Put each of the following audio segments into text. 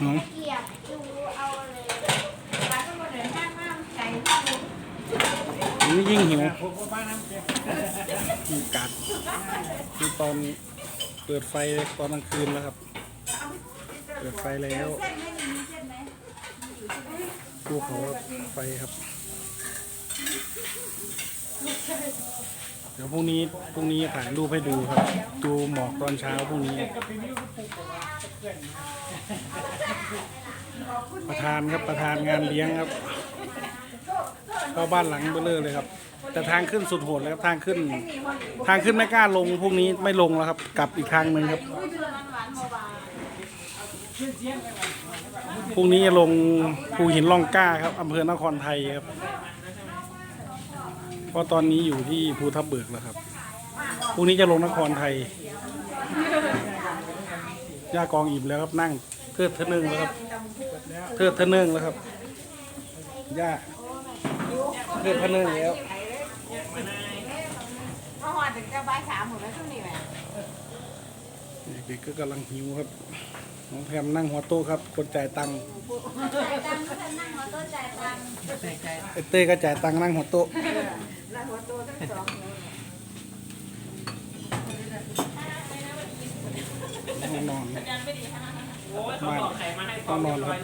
หนูเกียบดูเอาเลยนี่ยิ่งหิวมีกัดคือตอนเปิดไฟตอนกลางคืนแล้วครับ เปิดไฟแล้วดูเขาไฟครับเดี๋ยวพรุ่งนี้พรุ่งนี้ถ่ายรูปให้ดูครับ ดูหมอกตอนเช้าพรุ่งนี้ ประธานครับประธานงานเลี้ยงครับเข้าบ้านหลังเบลเลอร์เลยครับ แต่ทางขึ้นสุดโหดเลยครับทางขึ้น ทางขึ้นไม่กล้าลงพรุ่งนี้ไม่ลงแล้วครับกลับอีกทางหนึ่งครับพรุ่งนี้จะลงภูหินล่องกล้าครับอำเภอนครไทยครับ เพราะตอนนี้อยู่ที่ภูทับเบิกแล้วครับพรุ่งนี้จะลงนครไทยย่ากองอิ่มแล้วครับนั่งเทิดทะนึงแล้วครับ เทิดทะนึงแล้วครับย่าเทิดทะนึงแล้วมาหอดถึงจะบ่ายสามหมดแล้วช่วงนี้แหละ เด็กก็กำลังหิวครับ น้องแพมนั่งหัวโต๊ะครับคนจ่ายตังค์จ่ายตังค์ก็นั่งรถต้นจ่ายตังค์ไอ้เต้ก็จ่ายตังค์นั่งหัวโต๊ะแล้วหัวโตทั้งสองห้องนอนบ้านห้องนอนครับ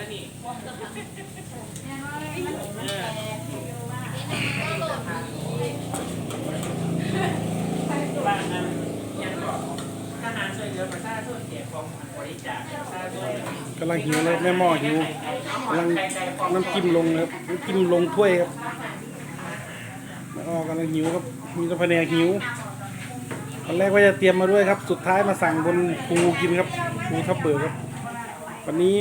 บ้านนั้นยังบอกถ้านาน ช่วยเหลือประชาชนเก็บของบริจาคประชาชนกำลังหิวเลยแม่หม้อหิวกำลังน้ำจิ้มลงครับน้ำจิ้มลงถ้วยครับแม่อ้อกำลังหิวครับมีแตะแผนกหิวตอนแรกว่าจะเตรียมมาด้วยครับ สุดท้ายมาสั่งบนภูกินครับภูทับเบิกครับ วันนี้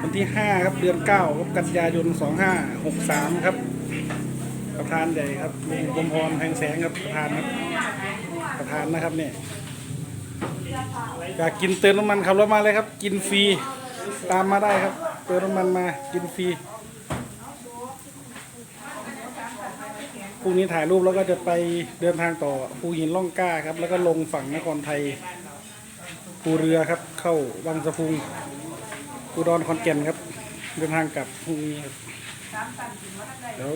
วันที่ห้าครับเดือนเก้าครับกันยายนสองห้าหกสามครับ ประธานใหญ่ครับลุงกรมพรแพงแสงครับประธานครับประธานนะครับเนี่ย อยากกินเติมน้ำมันขับรถมาเลยครับ กินฟรีตามมาได้ครับ เติมน้ำมันมากินฟรีพรุ่งนี้ถ่ายรูปแล้วก็จะไปเดินทางต่อภูหินล่องกล้าครับ แล้วก็ลงฝั่งนครไทยภูเรือครับ เข้าวังสะพุงอุดรขอนแก่นครับ เดินทางกลับพรุ่งนี้ครับเดี๋ยว